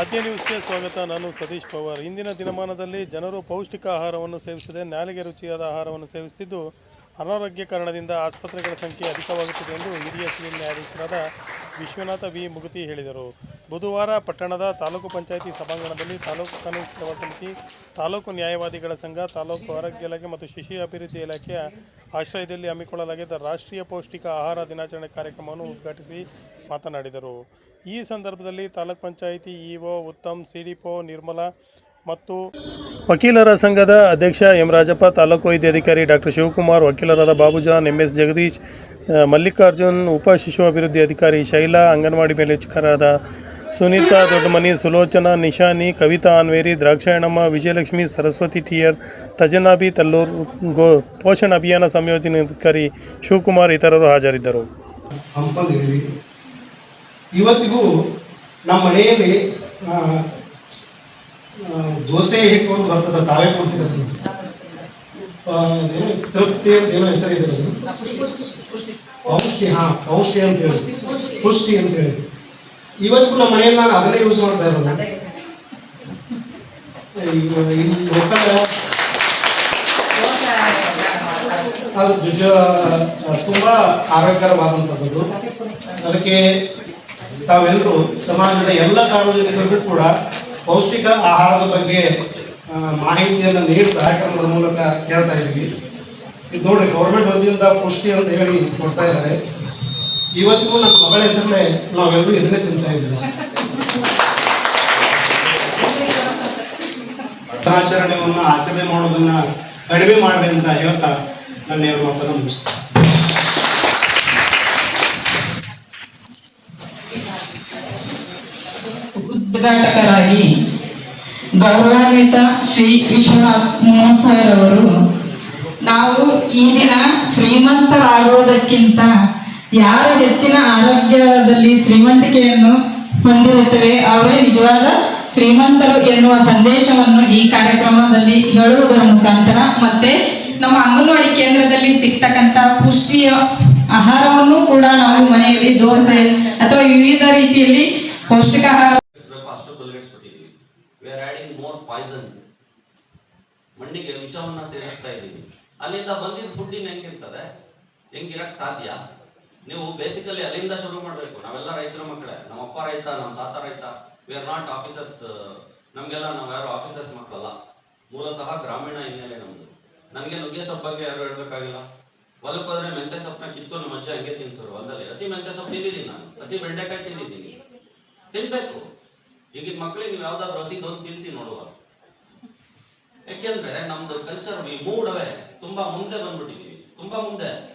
ಆದ್ಯ ನ್ಯೂಸ್ಗೆ ಸ್ವಾಗತ. ನಾನು ಸತೀಶ್ ಪವಾರ್. ಇಂದಿನ ದಿನಮಾನದಲ್ಲಿ ಜನರು ಪೌಷ್ಟಿಕ ಆಹಾರವನ್ನು ಸೇವಿಸದೆ ನಾಲಿಗೆ ರುಚಿಯಾದ ಆಹಾರವನ್ನು ಸೇವಿಸುತ್ತಿದ್ದು ಅನಾರೋಗ್ಯ ಕಾರಣದಿಂದ ಆಸ್ಪತ್ರೆಗಳ ಸಂಖ್ಯೆ ಅಧಿಕವಾಗುತ್ತಿದೆ ಎಂದು ಹಿರಿಯ ಸಿವಿಲ್ ನ್ಯಾಯಾಧೀಶರಾದ ವಿಶ್ವನಾಥ ವಿ. ಮುಗುತಿ ಹೇಳಿದರು. ಬುಧವಾರ ಪಟ್ಟಣದ ತಾಲೂಕು ಪಂಚಾಯಿತಿ ಸಭಾಂಗಣದಲ್ಲಿ ತಾಲೂಕು ಕಾನೂನು ಸೇವಾ ಸಮಿತಿ, ತಾಲೂಕು ನ್ಯಾಯವಾದಿಗಳ ಸಂಘ, ತಾಲೂಕು ಆರೋಗ್ಯ ಇಲಾಖೆ ಮತ್ತು ಶಿಶು ಅಭಿವೃದ್ಧಿ ಇಲಾಖೆಯ ಆಶ್ರಯದಲ್ಲಿ ಹಮ್ಮಿಕೊಳ್ಳಲಾಗಿದ್ದ ರಾಷ್ಟ್ರೀಯ ಪೌಷ್ಟಿಕ ಆಹಾರ ದಿನಾಚರಣೆ ಕಾರ್ಯಕ್ರಮವನ್ನು ಉದ್ಘಾಟಿಸಿ ಮಾತನಾಡಿದರು. ಈ ಸಂದರ್ಭದಲ್ಲಿ ತಾಲೂಕ್ ಪಂಚಾಯಿತಿ ಇಒ ಉತ್ತಮ್, ಸಿಡಿಪೋ ನಿರ್ಮಲಾ ಮತ್ತು ವಕೀಲರ ಸಂಘದ ಅಧ್ಯಕ್ಷ ಎಂ ರಾಜಪ್ಪ, ತಾಲೂಕು ವೈದ್ಯಾಧಿಕಾರಿ ಡಾಕ್ಟರ್ ಶಿವಕುಮಾರ್, ವಕೀಲರಾದ ಬಾಬುಜಾನ್ ಎಂ ಎಸ್ ಜಗದೀಶ್, ಮಲ್ಲಿಕಾರ್ಜುನ್, ಉಪ ಶಿಶು ಅಭಿವೃದ್ಧಿ ಅಧಿಕಾರಿ ಶೈಲಾ, ಅಂಗನವಾಡಿ ಮೇಲ್ವಿಚಾರಕರಾದ ಸುನೀತಾ ದೊಡ್ಡಮನಿ, ಸುಲೋಚನಾ, ನಿಶಾನಿ, ಕವಿತಾ ಅನ್ವೇರಿ, ದ್ರಾಕ್ಷಾಯಣಮ್ಮ, ವಿಜಯಲಕ್ಷ್ಮಿ, ಸರಸ್ವತಿ ಟಿಯರ್ ತಜನಾಬಿ ತಲ್ಲೂರ್, ಗೋ, ಪೋಷಣ ಅಭಿಯಾನ ಸಂಯೋಜನಾಧಿಕಾರಿ ಶಿವಕುಮಾರ್ ಇತರರು ಹಾಜರಿದ್ದರು. ಇವತ್ತಿಗೂ ನಮ್ಮ ಮನೆಯಲ್ಲಿ ದೋಸೆ ಹಿಟ್ಕೊಂಡು ಬರ್ತದೆ, ತಾವೇ ಕೊಡ್ತಿರೋದು. ತೃಪ್ತಿ ಅಂತ ಏನೋ ಹೆಸರಿದೆ. ಪೌಷ್ಟಿ, ಹಾ, ಪೌಷ್ಟಿ ಅಂತ ಹೇಳಿ. ಪುಷ್ಟಿ ಅಂತ ಹೇಳಿ. ಇವತ್ತಿಗೂ ನಮ್ಮ ಮನೆಯಲ್ಲಿ ನಾನು ಅದನ್ನೇ ಯೂಸ್ ಮಾಡ್ತಾ ಇರೋದು. ಅದು. ತುಂಬಾ ಆರೋಗ್ಯಕರವಾದಂಥದ್ದು ಅದಕ್ಕೆ ತಾವೆಲ್ಲರೂ ಸಮಾಜದ ಎಲ್ಲ ಸಾರ್ವಜನಿಕರಿಗೂ ಕೂಡ ಪೌಷ್ಟಿಕ ಆಹಾರದ ಬಗ್ಗೆ ಮಾಹಿತಿಯನ್ನು ನೀಡಿ ಕಾರ್ಯಕ್ರಮದ ಮೂಲಕ ಕೇಳ್ತಾ ಇದ್ದೀವಿ. ಇದು ನೋಡ್ರಿ ಗೌರ್ಮೆಂಟ್ ವತಿಯಿಂದ ಪುಷ್ಟಿ ಅಂತ ಹೇಳಿ ಕೊಡ್ತಾ ಇದ್ದಾರೆ. ಇವತ್ತಿಗೂ ನನ್ನ ಮಗಳ ಹೆಸರಲ್ಲೇ ನಾವೆಲ್ಲರೂ ಇದನ್ನೇ ತಿಂತಾ ಇದ್ದೀವಿ. ಆಚರಣೆಯನ್ನು ಆಚರಣೆ ಮಾಡೋದನ್ನ ಕಡಿಮೆ ಮಾಡಿದೆ ಅಂತ ಹೇಳ್ತಾ ನನ್ನ ಎರಡು ಮಾತನ್ನು ಮುಗಿಸ್ತೀನಿ. ಉದ್ಘಾಟಕರಾಗಿ ಗೌರವಾನ್ವಿತ ಶ್ರೀ ವಿಶ್ವನಾಥ್ ಮೋಹನ್ ಅವರು, ನಾವು ಈ ದಿನ ಶ್ರೀಮಂತರಾಗುವುದಕ್ಕಿಂತ ಯಾರು ಹೆಚ್ಚಿನ ಆರೋಗ್ಯದಲ್ಲಿ ಶ್ರೀಮಂತಿಕೆಯನ್ನು ಹೊಂದಿರುತ್ತವೆ, ಅವರೇ ನಿಜವಾದ ಶ್ರೀಮಂತರು ಎನ್ನುವ ಸಂದೇಶವನ್ನು ಈ ಕಾರ್ಯಕ್ರಮದಲ್ಲಿ ಹೇಳುವುದರ ಮುಖಾಂತರ ಮತ್ತೆ ನಮ್ಮ ಅಂಗನವಾಡಿ ಕೇಂದ್ರದಲ್ಲಿ ಸಿಗ್ತಕ್ಕಂತ ಪುಷ್ಟಿಯ ಆಹಾರವನ್ನು ಕೂಡ ನಾವು ಮನೆಯಲ್ಲಿ ದೋಸೆ ಅಥವಾ ವಿವಿಧ ರೀತಿಯಲ್ಲಿ ಪೌಷ್ಟಿಕ ಆಹಾರ ಸ್ವಲ್ಪ ಅಷ್ಟು ಕೊಲ್ಲಿಡಿಸ್ಬಿಟ್ಟಿದ್ದೀವಿ we are adding more poison ಮಣ್ಣಿಗೆ ವಿಷವನ್ನ ಸೇರಿಸ್ತಾ ಇದ್ದೀವಿ. ಅಲ್ಲಿಂದ ಬಂದಿದ್ದ ಫುಡ್ ಇನ್ ಹೆಂಗಿರ್ತದೆ? ಹೆಂಗಿರಕ್ ಸಾಧ್ಯ? ನೀವು ಬೇಸಿಕಲಿ ಅಲ್ಲಿಂದ ಶುರು ಮಾಡಬೇಕು. ನಾವೆಲ್ಲ ರೈತರ ಮಕ್ಕಳೇ. ನಮ್ಮ ಅಪ್ಪ ರೈತ, ನಮ್ಮ ತಾತ ರೈತ. ವಿ ಆರ್ ನಾಟ್ ಆಫೀಸರ್ಸ್ ನಮಗೆಲ್ಲ ನಾವು ಯಾರು ಆಫೀಸರ್ಸ್ ಮಕ್ಕಳಲ್ಲ. ಮೂಲತಃ ಗ್ರಾಮೀಣ ಹಿನ್ನೆಲೆ ನಮ್ದು. ನಮಗೆ ನುಗ್ಗೆ ಸೊಪ್ಪು ಬಗ್ಗೆ ಯಾರು ಹೇಳ್ಬೇಕಾಗಿಲ್ಲ. ಹೊಲಕ್ಕೆ ಹೋದ್ರೆ ಮೆಂತೆ ಸೊಪ್ಪನ್ನ ಕಿತ್ತು ನಮ್ಮ ಅಜ್ಜ ಹಂಗೆ ತಿನ್ಸೋರು ಹೊಲದಲ್ಲಿ. ಹಸಿ ಮೆಂತೆ ಸೊಪ್ಪು ತಿಂದಿದ್ದೀನಿ ನಾನು. ಹಸಿ ಬೆಂಡೆಕಾಯಿ ತಿಂದಿದ್ದೀನಿ. ತಿನ್ಬೇಕು. ಈಗಿನ ಮಕ್ಕಳಿಗೆ ನೀವು ಯಾವ್ದಾದ್ರು ಒಂದು ತಿನ್ಸಿ ನೋಡುವ. ಯಾಕೆಂದ್ರೆ ನಮ್ದು ಕಲ್ಚರ್ ಈ ಮೂಡವೇ. ತುಂಬಾ ಮುಂದೆ ಬಂದ್ಬಿಟ್ಟಿದೀವಿ. ತುಂಬಾ ಮುಂದೆ.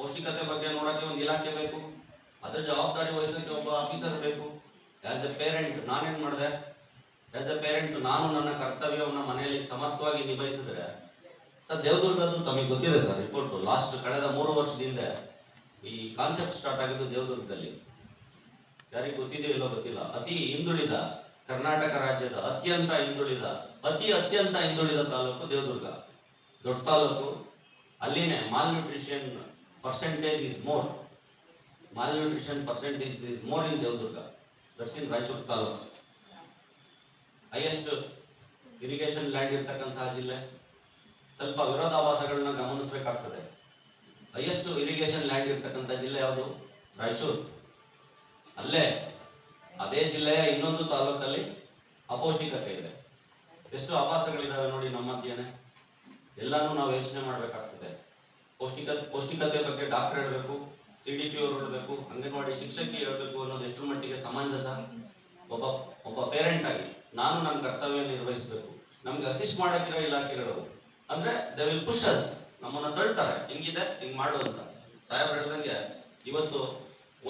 ಪೌಷ್ಟಿಕತೆ ಬಗ್ಗೆ ನೋಡಕ್ಕೆ ಒಂದು ಇಲಾಖೆ ಬೇಕು, ಅದರ ಜವಾಬ್ದಾರಿ ವಹಿಸೋಕೆ ಒಬ್ಬ ಆಫೀಸರ್ ಬೇಕು. ಆಸ್ ಎ ಪೇರೆಂಟ್ ನಾನೇನ್ ಮಾಡಿದೆ? ಆಸ್ ಎ ಪೇರೆಂಟ್ ನಾನು ನನ್ನ ಕರ್ತವ್ಯವನ್ನ ಮನೆಯಲ್ಲಿ ಸಮರ್ಥವಾಗಿ ನಿಭಾಯಿಸಿದ್ರೆ, ಸರ್, ದೇವದುರ್ಗದ್ದು ತಮಗೆ ಗೊತ್ತಿದೆ ಸರ್ ರಿಪೋರ್ಟ್ ಲಾಸ್ಟ್ ಕಳೆದ ಮೂರು ವರ್ಷದಿಂದ ಈ ಕಾನ್ಸೆಪ್ಟ್ ಸ್ಟಾರ್ಟ್ ಆಗಿದ್ದು ದೇವದುರ್ಗದಲ್ಲಿ. ಯಾರಿಗೆ ಗೊತ್ತಿದೆಯೋ ಇಲ್ಲೋ ಗೊತ್ತಿಲ್ಲ. ಅತಿ ಹಿಂದುಳಿದ ಕರ್ನಾಟಕ ರಾಜ್ಯದ ಅತ್ಯಂತ ಹಿಂದುಳಿದ, ಅತಿ ಅತ್ಯಂತ ಹಿಂದುಳಿದ ತಾಲೂಕು ದೇವದುರ್ಗ. ದೊಡ್ಡ taluk, ಅಲ್ಲಿನೇ malnutrition percentage is more malnutrition percentage is more in Devadurga that's in Raichur taluk highest irrigation land ಇರ್ತಕ್ಕಂತಹ ಜಿಲ್ಲೆ. ಸ್ವಲ್ಪ ವಿರೋಧಾಭಾಸಗಳನ್ನ ಗಮನಿಸಬೇಕಾಗ್ತದೆ. ಹೈಯೆಸ್ಟ್ ಇರಿಗೇಷನ್ ಲ್ಯಾಂಡ್ ಇರ್ತಕ್ಕಂಥ ಜಿಲ್ಲೆ ಯಾವುದು? ರಾಯಚೂರು ಅಲ್ಲೇ ಅದೇ ಜಿಲ್ಲೆಯ ಇನ್ನೊಂದು ತಾಲೂಕಲ್ಲಿ ಅಪೌಷ್ಟಿಕತೆ ಇದೆ. ಎಷ್ಟು ಆವಾಸಗಳಿದಾವೆ ನೋಡಿ ನಮ್ಮ ಮಧ್ಯೆನೆ ಎಲ್ಲಾನು ನಾವು ಯೋಚನೆ ಮಾಡ್ಬೇಕಾಗ್ತದೆ. ಪೌಷ್ಟಿಕ, ಪೌಷ್ಟಿಕತೆ ಬಗ್ಗೆ ಡಾಕ್ಟರ್ ಹೇಳಬೇಕು ಸಿ ಡಿ ಪಿ ಅವರು ಹೇಳಬೇಕು, ಅಂಗನವಾಡಿ ಶಿಕ್ಷಕಿ ಹೇಳ್ಬೇಕು ಅನ್ನೋದು ಎಷ್ಟು ಮಟ್ಟಿಗೆ ಸಮಂಜಸ. ಒಬ್ಬ ಒಬ್ಬ ಪೇರೆಂಟ್ ಆಗಿ ನಾನು ನನ್ನ ಕರ್ತವ್ಯ ನಿರ್ವಹಿಸಬೇಕು. ನಮ್ಗೆ ಅಸಿಸ್ಟ್ ಮಾಡಕ್ಕಿರೋ ಇಲಾಖೆಗಳು ಅಂದ್ರೆ ದೇ ವಿಲ್ ಪುಷ್ ಅಸ್ ನಮ್ಮನ್ನ ತಳ್ತಾರೆ. ಹಿಂಗಿದೆ, ಹಿಂಗ್ ಮಾಡು ಅಂತ. ಸಾಹೇಬ್ರು ಹೇಳ್ದಂಗೆ ಇವತ್ತು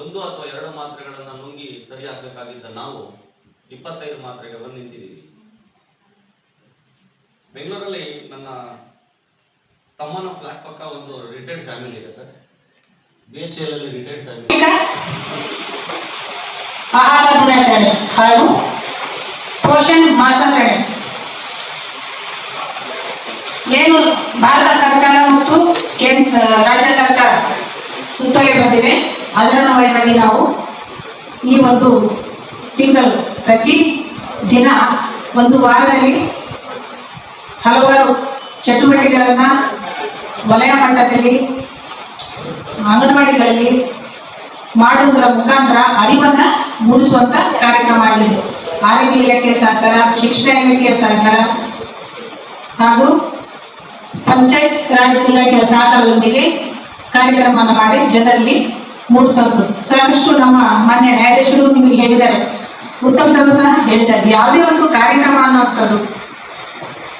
ಒಂದು ಅಥವಾ ಎರಡು ಮಾತ್ರೆಗಳನ್ನ ನುಂಗಿ ಸರಿ ಆಗ್ಬೇಕಾಗಿದ್ದ ನಾವು ಇಪ್ಪತ್ತೈದು ಮಾತ್ರೆಗೆ ಬಂದು ನಿಂತಿದ್ದೀವಿ. ಬೆಂಗಳೂರಲ್ಲಿ ನನ್ನ ತಮ್ಮನ ಫ್ಲಾಟ್ ಪಕ್ಕ ಒಂದು ರಿಟೈರ್ಡ್ ಫ್ಯಾಮಿಲಿ ಇದೆ ಸರ್. ಬಿ ಅಲ್ಲಿ ರಿಟೈರ್ಡ್ ಫ್ಯಾಮಿಲಿ ಆಹಾರ ದಿನಾಚರಣೆ ಹಾಗೂ ಪೋಷಣ್ ಮಾಸಾಚಾರ್ಯ. ಏನು ಭಾರತ ಸರ್ಕಾರ ಮತ್ತು ಕೇಂದ್ರ, ರಾಜ್ಯ ಸರ್ಕಾರ ಸುತ್ತಲೇ ಬಂದಿದೆ? ಅದರ ಅನ್ವಯವಾಗಿ ನಾವು ಈ ಒಂದು ತಿಂಗಳು, ಪ್ರತಿ ದಿನ ಒಂದು ವಾರದಲ್ಲಿ ಹಲವಾರು ಚಟುವಟಿಕೆಗಳನ್ನ ವಲಯ ಮಟ್ಟದಲ್ಲಿ ಅಂಗನವಾಡಿಗಳಲ್ಲಿ ಮಾಡುವುದರ ಮುಖಾಂತರ ಅರಿವನ್ನ ಮೂಡಿಸುವಂತ ಕಾರ್ಯಕ್ರಮ ಆಗಿದೆ. ಆರೋಗ್ಯ ಇಲಾಖೆ ಸಹಕಾರ, ಶಿಕ್ಷಣ ಇಲಾಖೆಯ ಸಹಕಾರ ಹಾಗೂ ಪಂಚಾಯತ್ ರಾಜ್ ಇಲಾಖೆಯ ಸಹಕಾರದೊಂದಿಗೆ ಕಾರ್ಯಕ್ರಮವನ್ನು ಮಾಡಿ ಜನರಲ್ಲಿ ಮೂಡಿಸೋದು ಸಾಕಷ್ಟು ನಮ್ಮ ಮಾನ್ಯ ನ್ಯಾಯಾಧೀಶರು ನಿಮಗೆ ಹೇಳಿದ್ದಾರೆ. ಉತ್ತಮ ಸರ್ ಸಹ ಹೇಳಿದ್ದಾರೆ. ಯಾವುದೇ ಒಂದು ಕಾರ್ಯಕ್ರಮ ಅನ್ನುವಂಥದ್ದು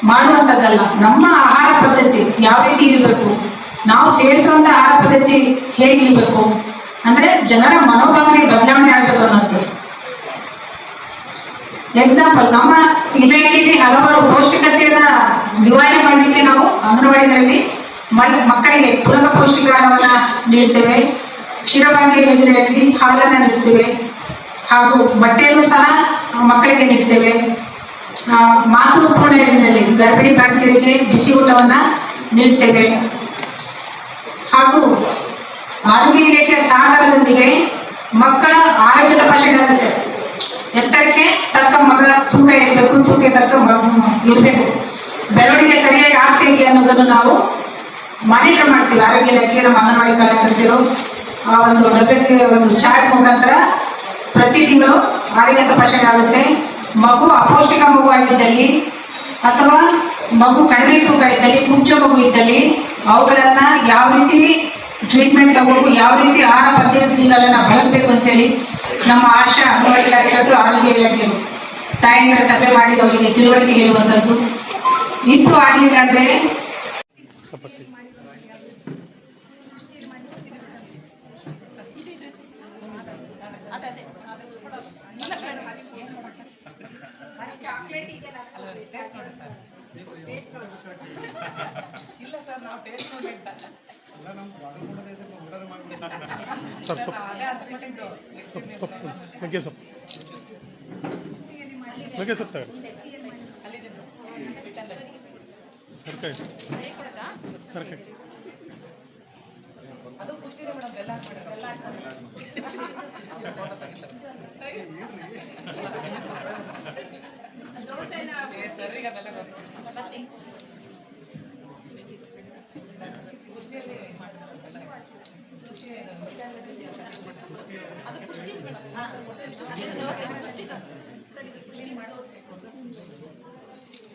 ಮಾಡುವಂಥದ್ದಲ್ಲ. ನಮ್ಮ ಆಹಾರ ಪದ್ಧತಿ ಯಾವ ರೀತಿ ಇರಬೇಕು? ನಾವು ಸೇವಿಸುವಂತ ಆಹಾರ ಪದ್ಧತಿ ಹೇಗಿರ್ಬೇಕು ಅಂದ್ರೆ ಜನರ ಮನೋಭಾವನೆ ಬದಲಾವಣೆ ಆಗಬೇಕು ಅನ್ನೋದು. ಎಕ್ಸಾಂಪಲ್ ನಮ್ಮ ಇಲಾಖೆಯಲ್ಲಿ ಹಲವಾರು ಪೌಷ್ಟಿಕತೆಯನ್ನ ನಿವಾರಣೆ ಮಾಡಲಿಕ್ಕೆ ನಾವು ಅಂಗನವಾಡಿಗಳಲ್ಲಿ ಮ- ಮಕ್ಕಳಿಗೆ ಪೂರಕ ಪೌಷ್ಟಿಕಾಹಾರವನ್ನ ನೀಡ್ತೇವೆ. ಕ್ಷೀರಭಾಗ್ಯ ಯೋಜನೆಯಲ್ಲಿ ಹಾಲನ್ನ ನೀಡ್ತೇವೆ. ಹಾಗೂ ಬಟ್ಟೆಯನ್ನು ಸಹ ಮಕ್ಕಳಿಗೆ ನೀಡ್ತೇವೆ. ಮಾತೃಪೂರ್ಣ ಯೋಜನೆಯಲ್ಲಿ ಗರ್ಭಿಣಿ ಬಾಣತಿಯರಿಗೆ ಬಿಸಿ ಊಟವನ್ನ ನೀಡ್ತೇವೆ. ಹಾಗೂ ಆರೋಗ್ಯ ಇಲಾಖೆ ಸಹಕಾರದೊಂದಿಗೆ ಮಕ್ಕಳ ಆರೋಗ್ಯದ ಆಗುತ್ತೆ ಎತ್ತರಕ್ಕೆ ತಕ್ಕ ಮಗಳ ತೂಕ ಇರಬೇಕು, ತೂಕ ತಕ್ಕ ಇರಬೇಕು. ಬೆಳವಣಿಗೆ ಸರಿಯಾಗಿ ಆಗ್ತಾ ಇದೆಯಾ ಅನ್ನೋದನ್ನು ನಾವು ಮಾನಿಟರ್ ಮಾಡ್ತೀವಿ. ಆರೋಗ್ಯ ಇಲಾಖೆ, ನಮ್ಮ ಅಂಗನವಾಡಿ ಕಾರ್ಯಕರ್ತರು ಆ ಒಂದು ಒಂದು ಚಾರ್ಟ್ ಮುಖಾಂತರ ಪ್ರತಿ ತಿಂಗಳು ಆರೋಗ್ಯ ತಪಾಸಣೆ ಆಗುತ್ತೆ ಮಗು ಅಪೌಷ್ಟಿಕ ಮಗು ಆಗಿದ್ದಲ್ಲಿ ಅಥವಾ ಮಗು ಕಡಿಮೆ ತೂಕ ಇದ್ದಲ್ಲಿ ಕುಬ್ಜ ಮಗು ಇದ್ದಲ್ಲಿ, ಅವುಗಳನ್ನ ಯಾವ ರೀತಿ ಟ್ರೀಟ್ಮೆಂಟ್ ತಗೋಬೇಕು ಯಾವ ರೀತಿ ಆಹಾರ ಪದ್ಧತಿಗಳನ್ನ ಬಳಸಬೇಕು ಅಂತೇಳಿ ನಮ್ಮ ಆಶಾ ಅಂಗನವಾಡಿ ಕಾರ್ಯಕರ್ತರು ಆರೋಗ್ಯ ಇಲಾಖೆ ತಾಯಂದಿರ ಸಭೆ ಮಾಡಿ ಅವರಿಗೆ ತಿಳುವಳಿಕೆ ಹೇಳುವಂಥದ್ದು ಇಂಪ್ರೂವ್ ಆಗಲಿಲ್ಲ ಅಂದ್ರೆ ಸ್ವಲ್ಪ ಟಿ- ಸರ್ ಸೊಪ್ಪು ಸೊಪ್ಪು ನುಗ್ಗೆ ಸೊಪ್ಪು ನುಗ್ಗೆ ಸೊಪ್ಪು ಅದು ಪುಷ್ಟಿ